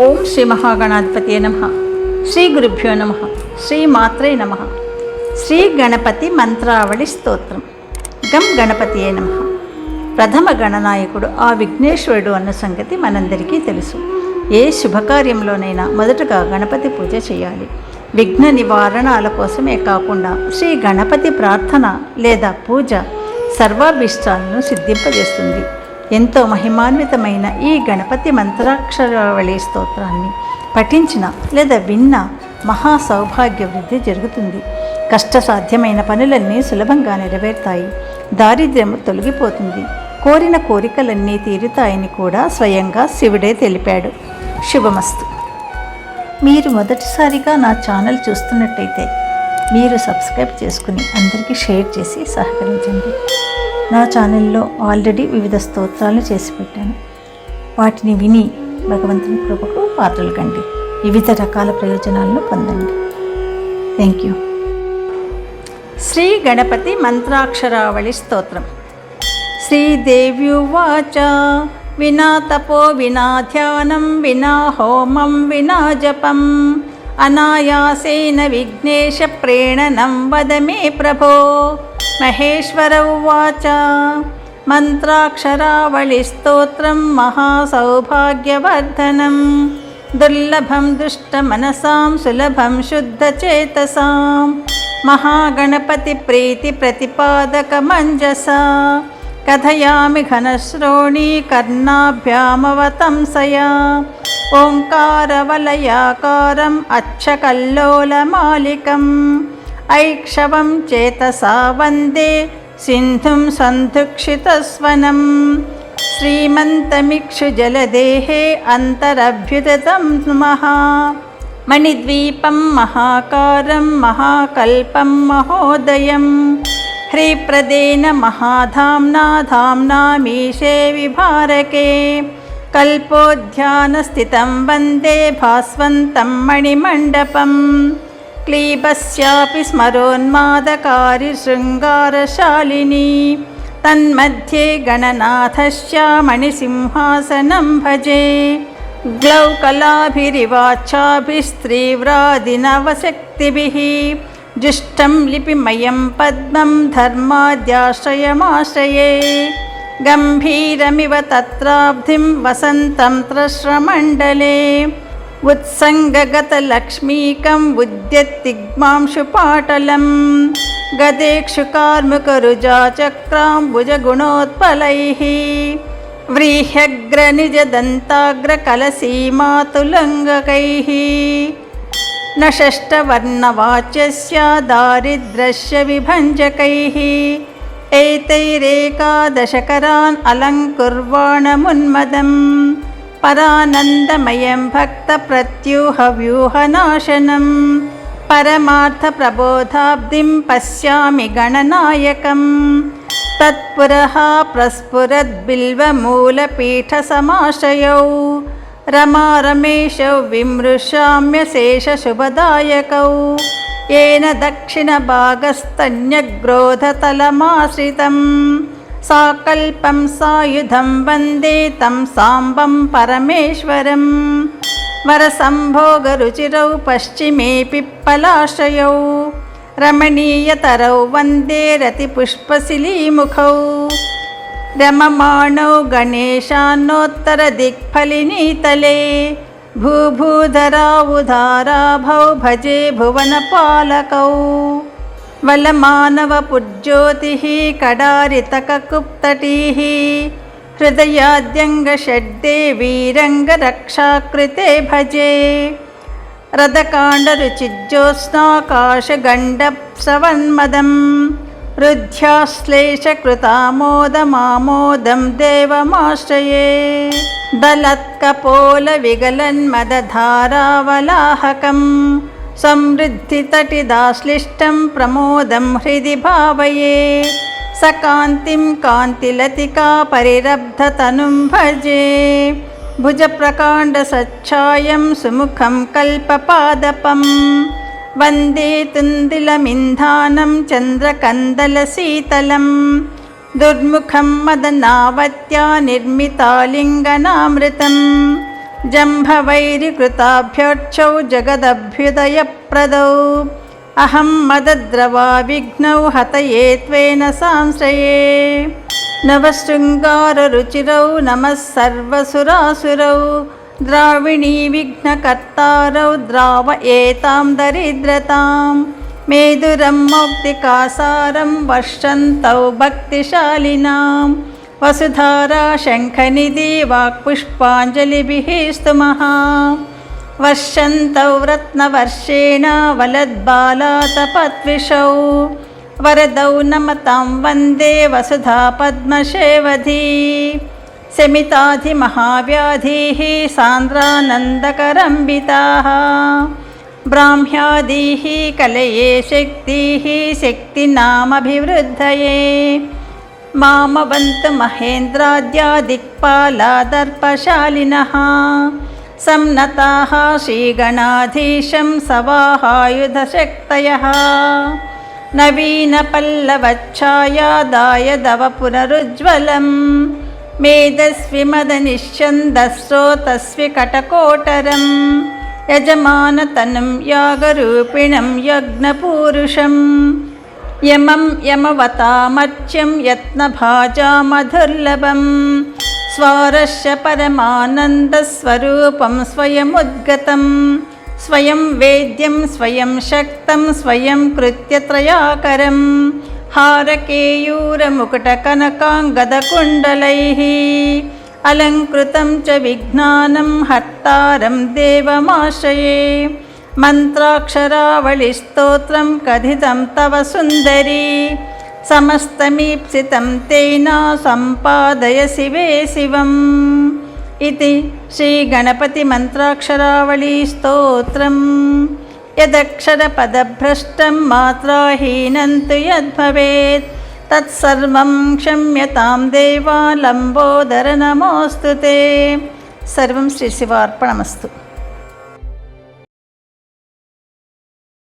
ఓం శ్రీ మహాగణాధిపతి నమ. శ్రీ గురుభ్యో నమ. శ్రీ మాత్రే నమ. శ్రీ గణపతి మంత్రావళి స్తోత్రం. గం గణపతి నమ. ప్రథమ గణనాయకుడు ఆ విఘ్నేశ్వరుడు అన్న సంగతి మనందరికీ తెలుసు. ఏ శుభకార్యంలోనైనా మొదటగా గణపతి పూజ చేయాలి. విఘ్న నివారణాల కోసమే కాకుండా శ్రీ గణపతి ప్రార్థన లేదా పూజ సర్వాభీష్టాలను సిద్ధింపజేస్తుంది. ఎంతో మహిమాన్వితమైన ఈ గణపతి మంత్రాక్షరావళి స్తోత్రాన్ని పఠించిన లేదా విన్న మహా సౌభాగ్య వృద్ధి జరుగుతుంది. కష్టసాధ్యమైన పనులన్నీ సులభంగా నెరవేరుతాయి. దారిద్ర్యం తొలగిపోతుంది. కోరిన కోరికలన్నీ తీరుతాయని కూడా స్వయంగా శివుడే తెలిపాడు. శుభమస్తు. మీరు మొదటిసారిగా నా ఛానల్ చూస్తున్నట్టయితే మీరు సబ్స్క్రైబ్ చేసుకుని అందరికీ షేర్ చేసి సహకరించండి. నా ఛానల్లో ఆల్రెడీ వివిధ స్తోత్రాలను చేసి పెట్టాను. వాటిని విని భగవంతుని కృపకు పాత్రలు కండి. వివిధ రకాల ప్రయోజనాలను పొందండి. థ్యాంక్ యూ శ్రీ గణపతి మంత్రాక్షరావళి స్తోత్రం. శ్రీదేవ్యువాచ వినా తపో వినా ధ్యానం వినా హోమం వినా జపం. అనాయాసేన విఘ్నేశ ప్రేణనం వద మే ప్రభో. మహేశ్వర ఉవాచ మంత్రాక్షరావళి స్తోత్రం మహాసౌభాగ్యవర్ధనం దుర్లభం దుష్టమనసాం సులభం శుద్ధచేతసాం మహాగణపతి ప్రీతి ప్రతిపాదక మంజసా కథయామి ऐक्षवं चेतसा वन्दे सिन्धुं सन्धुक्षितस्वनं। श्रीमन्तमिक्षुजलदेहे अन्तरभ्युदतं नमः। मणिद्वीपं महाकारं महाकल्पं महोदयं ह्रीप्रदेन महाधाम्ना धाम्नामीशे विभारके। कल्पोद्यानस्थितं वन्दे भास्वन्तं मणिमण्डपम्। क्लीबस्यापि स्मरोन्मादकारिशृङ्गारशालिनी तन्मध्ये गणनाथश्च मणिसिंहासनं भजे। ग्लौ कलाभिरिवाचाभिस्त्रीव्रादिनवशक्तिभिः जुष्टं लिपिमयं पद्मं धर्माद्याश्रयमाश्रये। गम्भीरमिव तत्राब्धिं वसन्तं त्रश्रमण्डले उत्सङ्गगतलक्ष्मीकम् उद्यत्तिग्मांशुपाटलं गदेक्षुकार्मुकरुजाचक्राम्बुजगुणोत्पलैः व्रीह्यग्रनिजदन्ताग्रकलसीमातुलङ्गकैः। न षष्ठवर्णवाच्यस्य दारिद्रस्य विभञ्जकैः। एतैरेकादशकरान् अलङ्कुर्वाणमुन्मदम् परानन्दमयं भक्तप्रत्यूहव्यूहनाशनं परमार्थप्रबोधाब्धिं पश्यामि गणनायकम् तत्पुरः प्रस्फुरद्बिल्वमूलपीठसमाश्रयौ रमारमेशौ विमृशाम्यशेषशुभदायकौ येन दक्षिणभागस्तन्यग्रोधतलमाश्रितं साकल्पं सायुधं वन्दे तं साम्बं परमेश्वरं। वरसम्भोगरुचिरौ पश्चिमे पिप्पलाश्रयौ रमणीयतरौ वन्दे रतिपुष्पशिलीमुखौ रममाणौ गणेशान्नोत्तरदिक्फलिनीतले भूभूधरावुधाराभौ भजे भुवनपालकौ वलमानवपुज्योतिः कडारितककुप्तटीः हृदयाद्यङ्गषड्दे वीरङ्गरक्षाकृते भजे। रथकाण्डरुचिज्योत्स्नाकाशगण्डप्सवन्मदं रुद्ध्याश्लेषकृतामोदमामोदं देवमाश्रये। दलत्कपोलविगलन्मदधारावलाहकं समृद्धितटिदाश्लिष्टं प्रमोदं हृदि भावये सकान्तिं कान्तिलतिका परिरब्धतनुं भजे भुजप्रकाण्डसच्छायं सुमुखं कल्पपादपं वन्दे तुन्दिलमिन्धानं चन्द्रकन्दलशीतलं दुर्मुखं मदनावत्या निर्मितालिङ्गनामृतं जम्भवैरिकृताभ्यर्चौ जगदभ्युदयप्रदौ। अहं मदद्रवा विघ्नौ हतये त्वेन सांश्रये। नवशृङ्गाररुचिरौ नमः सर्वसुरासुरौ। द्राविणी विघ्नकर्तारौ द्राव एतां दरिद्रतां मेदुरं मौक्तिकासारं वर्षन्तौ भक्तिशालिनां वसुधारा शङ्खनिधि वाक्पुष्पाञ्जलिभिः स्तुमः। वर्षन्तौ रत्नवर्षेण वलद्बालातपत्विषौ वरदौ नमतां वन्दे वसुधा पद्मशेवधी। शमिताधिमहाव्याधिः सान्द्रानन्दकरम्बिताः ब्राह्म्यादिः कलये शक्तिः शक्तिनामभिवृद्धये मामवन्तु महेन्द्राद्या दिक्पालादर्पशालिनः सम्नताः श्रीगणाधीशं सवाहायुधशक्तयः। नवीनपल्लवच्छायादाय दव पुनरुज्ज्वलम् मेधस्विमदनिश्चन्दस्रोतस्वि कटकोटरं यजमानतनुं यागरूपिणं यज्ञपूरुषं यमं यमवतामर्च्यं यत्नभाजामधुर्लभं स्वारस्य परमानन्दस्वरूपं स्वयमुद्गतं स्वयं वेद्यं स्वयं शक्तं स्वयं कृत्यत्रयाकरम् हारकेयूरमुकुटकनकाङ्गदकुण्डलैः अलङ्कृतं च विज्ञानं हर्तारं देवमाश्रये मन्त्राक्षरावलिस्तोत्रं कथितं तव सुन्दरी समस्तमीप्सितं तेन सम्पादय शिवे शिवम् इति श्रीगणपतिमन्त्राक्षरावलीस्तोत्रम् यदक्षरपदभ्रष्टं मात्राहीनं तु यद्भवेत् तत्सर्वं क्षम्यतां देवा लम्बोदर नमोऽस्तु ते सर्वं श्रीशिवार्पणमस्तु